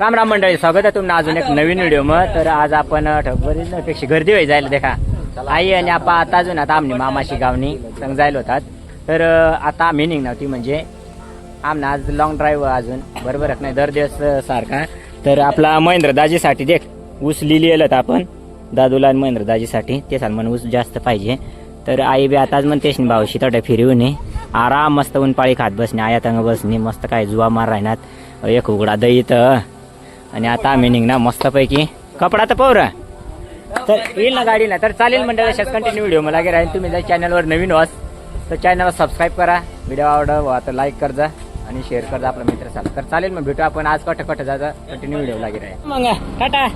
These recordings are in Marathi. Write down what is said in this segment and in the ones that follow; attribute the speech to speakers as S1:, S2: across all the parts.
S1: राम राम मंडळी स्वागत आहे तुम्हाला अजून एक नवीन व्हिडिओ मग तर आज आपण पेक्षा गर्दी व्हायला जायला देखा. आई आणि आपा आता अजून आता आमनी मामाशी गावनी संग जायला होतात. तर आता आम्ही निघणार ती म्हणजे आमना आज लॉंग ड्राईव्ह अजून. बरोबर नाही दर दिवस सारखा. तर आपला महेंद्र दाजीसाठी देख ऊस लिहिली येलं आपण. दादूला आणि महेंद्र दाजीसाठी. ते साल म्हणून ऊस जास्त पाहिजे. तर आई बी आताच म्हणतेस ना भाऊ शितडे फिरवून ये. आराम मस्त ऊन पाळी खात बसणे आया तंग बसणे मस्त काय जुवा मार राहणार. एक उघडा दही तर आणि आता आम्ही निघणार मस्तपैकी. कपडा तर पाहू रा तर येईल ना गाडी ना तर चालेल मंडळ अशाच कंटिन्यू व्हिडिओ मला राहील तुम्ही जर चॅनलवर नवीन वास तर चॅनलला सबस्क्राईब करा. व्हिडिओ आवडा तर लाईक कर जा आणि शेअर कर जा आपला मित्र चाल तर चालेल मग भेटू आपण आज कट कट जा कंटिन्यू व्हिडिओ लागे राहील मग टाटा.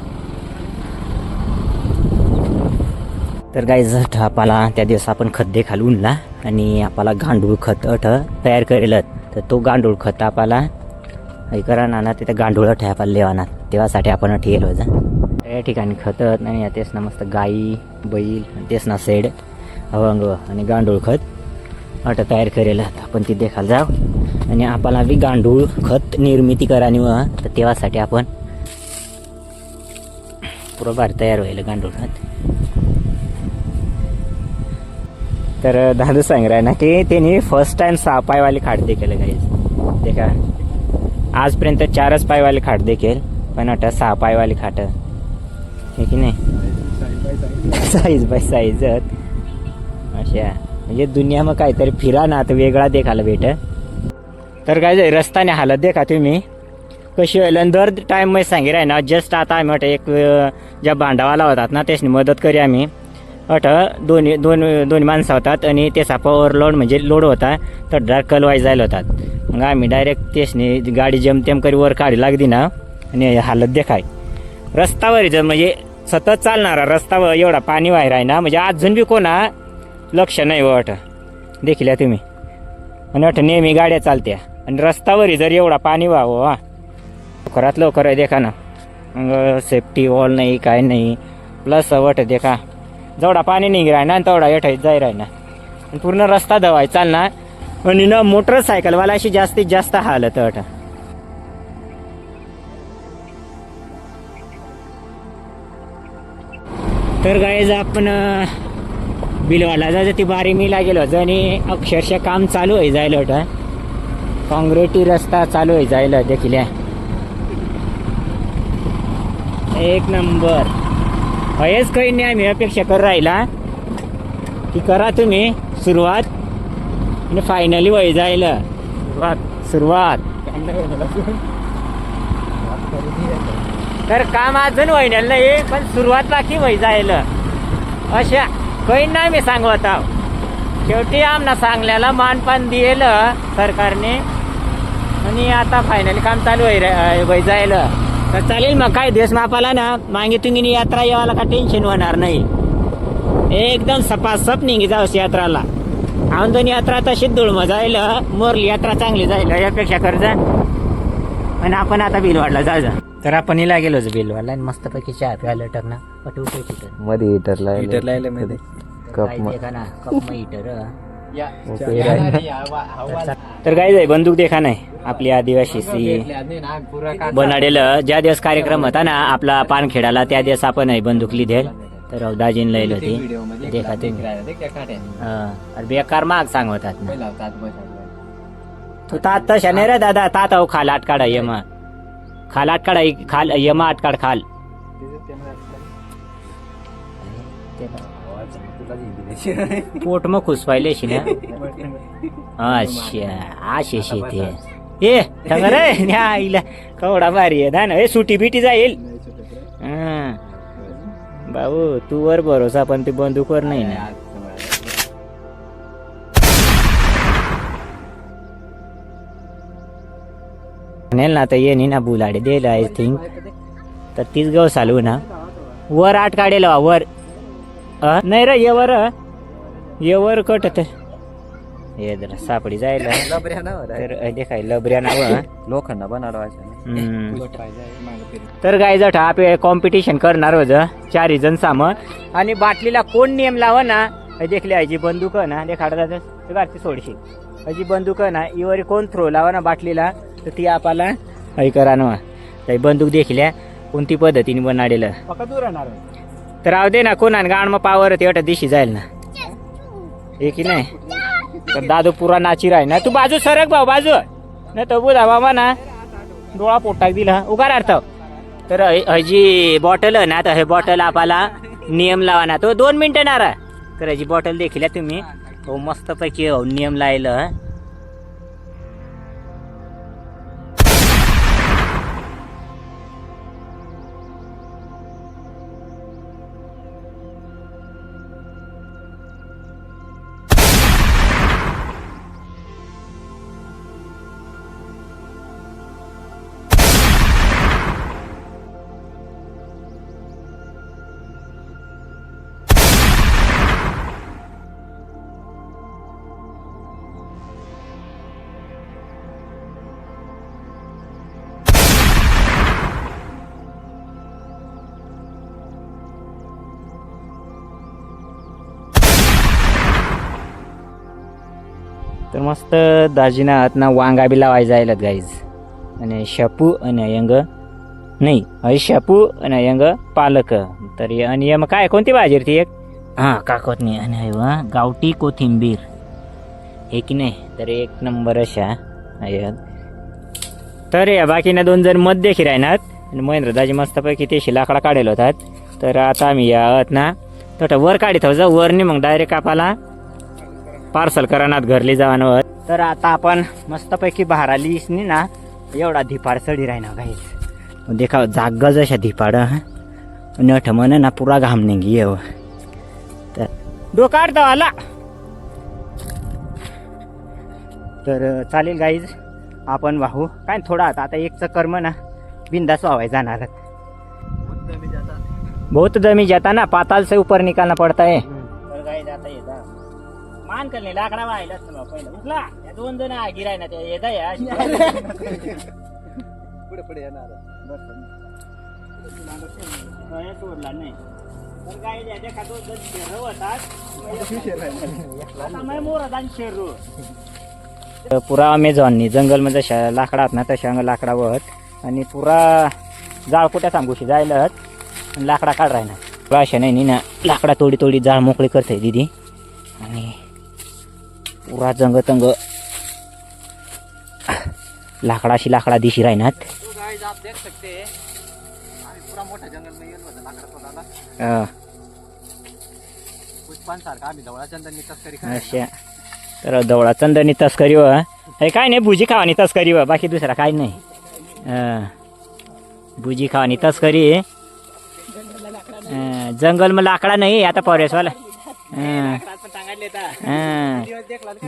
S1: तर गाईज आपल्याला त्या दिवस आपण खत दे खालून ना आणि आपल्याला गांडूळ खत अठ तयार करेल तर तो गांडूळ खत आपल्याला हे करा तिथं ना तिथे आपल्याला लेवाना तेव्हासाठी आपण ठेल जा. या ठिकाणी खत आणि तेच ना मस्त गाई बैल तेच ना सेड अवंग आणि गांडूळ खत. अट तयार करेल. आपण ती देखायला जाऊ. आणि आपल्याला बी गांडूळ खत निर्मिती करानी व तर तेव्हासाठी आपण पुरं तयार होईल गांडूळ खत. तर दादू सांग ना की त्यांनी फर्स्ट टाइम सापायवाली पायवाली केलं काही ते का आजपर्यंत चारच पायवाली खाट देखील पण आता सहा पायवाली खाट. हे की नाही? साईज बाय साईज अशा. म्हणजे दुनिया मग काहीतरी फिरा ना आता वेगळा देखायला भेट. तर काय जाय रस्त्याने हालत देखा तुम्ही. कशी होईल? आणि दर टाईम मी सांगेल आहे ना जस्ट आता आम्ही वाटत एक ज्या भांडावाला होतात ना त्याची मदत करी आम्ही. अट दोन्ही दोन दोन्ही माणसं होतात आणि ते सापा ओव्हरलोड म्हणजे लोड होता तर ड्राग कलवाय जायला होतात. मग आम्ही डायरेक्ट तेसने गाडी जमतेम करी वर काढी लागली ना आणि हालत देखाय. रस्तावर जर म्हणजे सतत चालणारा रस्तावर एवढा पाणी वायर आहे ना म्हणजे अजून बी कोणा लक्ष नाही व अठ देखील तुम्ही. आणि अठ नेहमी गाड्या चालत्या. आणि रस्त्यावर जर एवढा पाणी व्हावं वा. लवकरात लवकर आहे देखा ना. मग सेफ्टी वॉल नाही काय नाही. प्लस वट देखा. जेवढा पाणी निघ राही ना तेवढा येठ जाय राही ना आणि पूर्ण रस्ता दवाय चालणार आणि ना मोटरसायकलवाला अशी जास्तीत जास्त हालत अट. तर गायज आपण बिलवाला जायचं. ती बारी मिला गेलो. होतो आणि अक्षरशः काम चालू आहे जायला होतं काँग्रेटी रस्ता चालू आहे जायला देखील. एक नंबर. हयच काही नाही आम्ही अपेक्षा कर राहिला. की करा तुम्ही सुरुवात. आणि फायनली वय जायला सुरुवात. सुरुवात. तर काम अजून व्हायला नाही पण सुरुवात बाकी वय जायला अशा काही नाही मी सांगत आहो शेवटी आमना सांगल्याला मानपान दिल सरकारने. आणि आता फायनली काम चालू आहे वय जायला तर चालेल मग काय दिवस मापाला ना मागे तुम्ही यात्रा यावाला का टेन्शन होणार नाही. एकदम सपासप निघी जाऊस यात्राला. दोन यात्रा तशीच धुळम जायला मोरली यात्रा चांगली जायला यापेक्षा कर जा. आणि आपण आता बिलवाडला जा जा. तर आपण हिला गेलोच बिलवाडला आणि मस्तपैकी चहा प्यायला टकना. पटवू पैकी
S2: मध्ये हिटर
S3: हीटर लायलं मध्ये.
S2: कप म-
S1: कप. तर काय जाय बंदूक देखा नाही. आपली आदिवासी सी बनाडेल ज्या दिवस कार्यक्रम होता ना आपला पानखेडाला त्या दिवस आपण आहे बंदूक लिधेल. तर दाजीन लईल होती. देखा हा. अरे बेकार माग सांगवतात ना. तू तात तशा नाही रे दादा तात अहो खाल आट काढा यमा. खाल आट काढा खाल यमा आट काढ खाल. पोट मग खुसवायले शी ना. अच्छा आशे शेते ए रे न्या आईला कवडा भारी आहे ना ए सुटी बिटी जाईल. भाऊ तू वर भरोसा पण ती बंदूकवर नाही ना. नेल ना तर ये ना बुलाडे देल आय थिंक तर तीच गव चालू ना. वर आठ काढेल वर. अ? नाही रे ये वर ये वर कट ते ये जरा सापडी जायला. तर अ, देखाय लबऱ्या नाव
S2: लोखंड बनाडवायचं
S1: तर काय जट आपले कॉम्पिटिशन करणार होत. चार जण साम. आणि बाटलीला कोण नियम लाव ना हे देखले आयची बंदूक ना देखाड घरची सोडशी. अजी बंदूक ना इवर कोण थ्रो लावा ना बाटलीला तर ती आपल्याला हे करा ना. तर बंदूक देखील कोणती पद्धतीने बनाडेलं.
S3: पक्का दूर राहणार
S1: तर राहू दे ना कोणा गाण मग पावर तेवढ्या दिवशी जाईल ना. हे की नाही? तर दादू पुरा नाची राही ना. तू बाजू सरक भाऊ बाजू. नाही तबू बुधा बाबा ना डोळा पोटाक दिला. उगार अर्थ. तर हजी बॉटल ना तर हे बॉटल आपल्याला नियम लावा ना. तो दोन मिनिटं नारा. तर ह्याची बॉटल देखील तुम्ही. हो मस्तपैकी हो नियम लायलं. मस्त दाजीना ना वांगा बी लावायला जायला गाईज आणि शपू आणि अयंग नाही अय शेपू आणि अयंग पालक. तर आणि मग काय कोणती भाजी ती एक? हां काकोतनी आणि वा गावठी कोथिंबीर. हे की नाही? तर एक नंबर अशा. तर या बाकीना दोन जणमध्ये राहणार आणि महेंद्र दाजी मस्तपैकी ते शिलाकडा काढेल होतात. तर आता आम्ही या आहोत ना. तर वर काढित वर नाही मग डायरेक्ट कापाला. पार्सल करानात घरली जावानं तर आता आपण मस्तपैकी बाहेर आली इसनी ना एवढा धिपाड चढी राही ना गाईच देखा जागा जशा धिपाड नठ म्हण ना पुरा घाम निघी येव. तर डोकाड आला. तर चालेल गाईज आपण वाहू. काय थोडा आता आता एक चक्कर म्हणा बिंदास व्हावाय जाणार. बहुत दमी जाता. ना पाताल से ऊपर निकालना पड़ता है मान करणे लाकडा वाहिलाच ना पहिलं. उठला. या दोन जण गिराय ना ते येता या
S3: पुढे पुढे येणार
S1: सोडला नाही. तर गाईज याच्या का दोन जण शेर होतात. आता मै मोरात आणि शेरू. पुरा अमेझॉननी जंगलमध्ये जशा लाकडात ना तशा अंग लाकडावर आणि पुरा जाळ कुठ्या सांगूशी जायला आणि लाकडा काढ राहिना अशा नाही नी ना लाकडा तोडी तोडी जाळ मोकळी करते दिदी. आणि पुरा जंग तंग लाकडाशी लाकडा दिशी राहणार
S3: तो गाइस आप देख सकते हैं. आम्ही पुरा मोठा जंगल में गेलो होतो लाकडा तोडायला कुछ पण सारखा आम्ही धवळा चंदननी तस्करी करायला
S1: अशा तर दवळा चंदनी तस्करी व. हे काय नाही भुजी खावानी तस्करी व. बाकी दुसरा काय नाही. भुजी खावानी तस्करी. अं, जंगल में लाकडा नाही आता फॉरेस्ट जंगलमा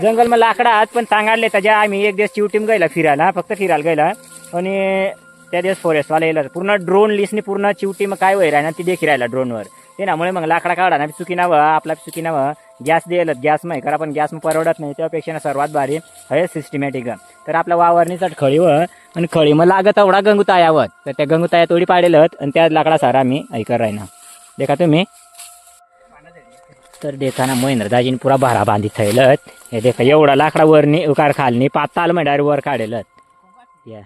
S1: जंगल लाकडा आहात पण सांगायला त्याच्या आम्ही एक दिवस चिवटीम गेला फिरायला फक्त फिरायला गेला. आणि त्या दिवस फॉरेस्टवाला येला. पूर्ण ड्रोन लिस्टने पूर्ण चिवटीम काय वय ना ती देखी राहिला ड्रोनवर ते नामुळे मग लाकडा काढा ना चुकी नावं आपला चुकी नावं. गॅस द्यायला गॅस माही करा पण गॅस परवडत नाही. त्यापेक्षा ना सर्वात भारी हे सिस्टमॅटिक तर आपल्या वावरणी चट खळी व आणि खळी मग लागत एवढा गंगुतायावर. तर त्या गंगुताया तोडी पाडेलत आणि त्या लाकडा सारा आम्ही ऐकर राहिना. देखा तुम्ही? तर देखा ना महेंद्र दाजीने पुरा भारा बांधित थैलत हे देखा एवढा लाकडा वरनी उकार खाल खालनी पाताल म्हणल्यावर वर काढेलत. या.